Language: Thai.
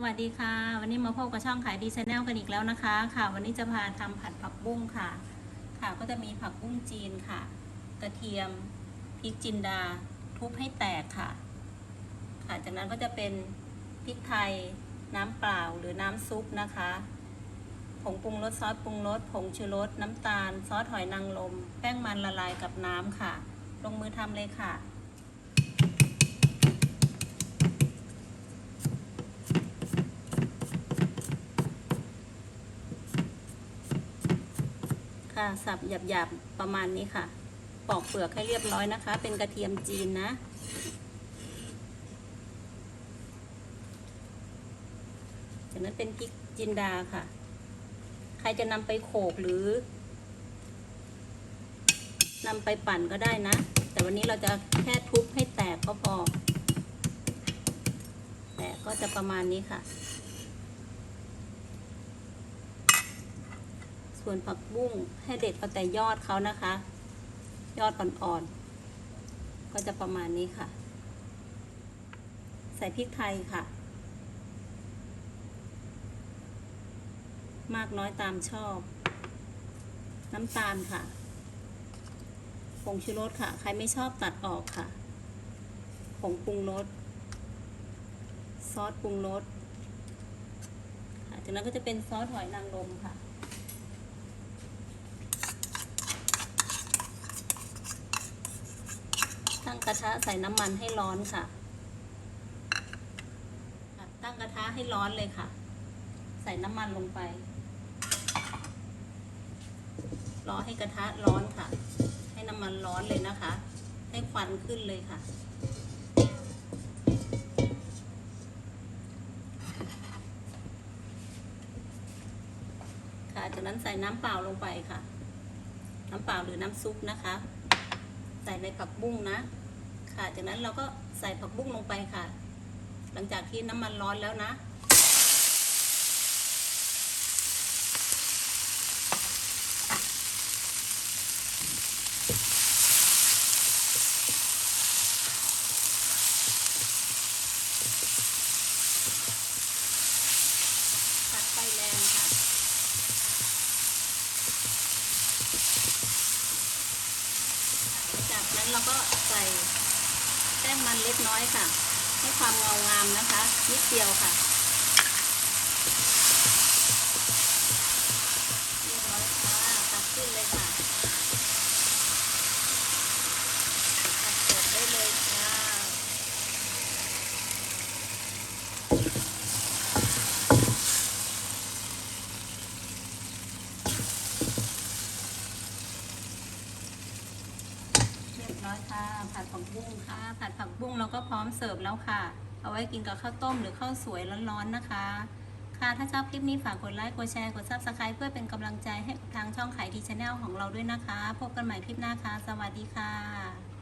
สวัสดีค่ะ วันนี้มาพบกับช่องขายดีชาแนลกันอีกแล้วนะคะ ค่ะ วันนี้จะพาทำผัดผักบุ้งค่ะ ค่ะก็จะมีผักบุ้งจีนค่ะ กระเทียมพริกจินดาทุบให้แตกค่ะ ค่ะจากนั้นก็จะเป็นพริกไทยน้ำเปล่าหรือน้ำซุปนะคะผงปรุงรสซอสปรุงรสผงชูรสน้ำตาล ซอสหอยนางรมแป้งมันละลายกับน้ำค่ะ ลงมือทำเลยค่ะ ค่ะ สับหยาบๆ ประมาณนี้ค่ะ ปอกเปลือกให้เรียบร้อยนะคะ เป็นกระเทียมจีนนะจากนั้นเป็นพริกจินดาค่ะ ใครจะนำไปโขกหรือนำไปปั่นก็ได้นะ แต่วันนี้เราจะแค่ทุบให้แตกก็พอ แตกก็จะประมาณนี้ค่ะ ส่วนผักบุ้งให้เด็ดเอาแต่ยอดเขานะคะ ยอดอ่อนๆ ก็จะประมาณนี้ค่ะ ใส่พริกไทยค่ะ มากน้อยตามชอบ น้ำตาลค่ะผงชูรสค่ะ ใครไม่ชอบตัดออกค่ะผงปรุงรสซอสปรุงรสจากนั้นก็จะเป็นซอสหอยนางรมค่ะ ตั้งกระทะใส่น้ำมันให้ร้อนค่ะ ตั้งกระทะให้ร้อนเลยค่ะ ใส่น้ำมันลงไป รอให้กระทะร้อนค่ะ ให้น้ำมันร้อนเลยนะคะ ให้ควันขึ้นเลยค่ะค่ะจากนั้นใส่น้ำเปล่าลงไปค่ะ น้ำเปล่าหรือน้ำซุปนะคะ ใส่ในผักบุ้งนะ ค่ะ จากนั้นเราก็ใส่ผักบุ้งลงไปค่ะ หลังจากที่น้ำมันร้อนแล้วนะ ผัดไฟแรงค่ะจากนั้นเราก็ใส่ แป้งมันเล็กน้อยค่ะ ให้ความเงางามนะคะ นิดเดียวค่ะเรียบร้อยค่ะตักขึ้นเลยค่ะตักเสิร์ฟได้เลยค่ะ เร้อยค่ะ ผัดผักบุ้งค่ะ ผัดผักบุ้งเราก็พร้อมเสิร์ฟแล้วค่ะ เอาไว้กินกับข้าวต้มหรือข้าวสวยร้อนๆนะคะ ค่ะถ้าชอบคลิปนี้ฝากกดไลค์กดแชร์กดซับสไครต์เพื่อเป็นกำลังใจให้ทางช่องขายดีชาแนลของเราด้วยนะคะ พบกันใหม่คลิปหน้าค่ะ สวัสดีค่ะ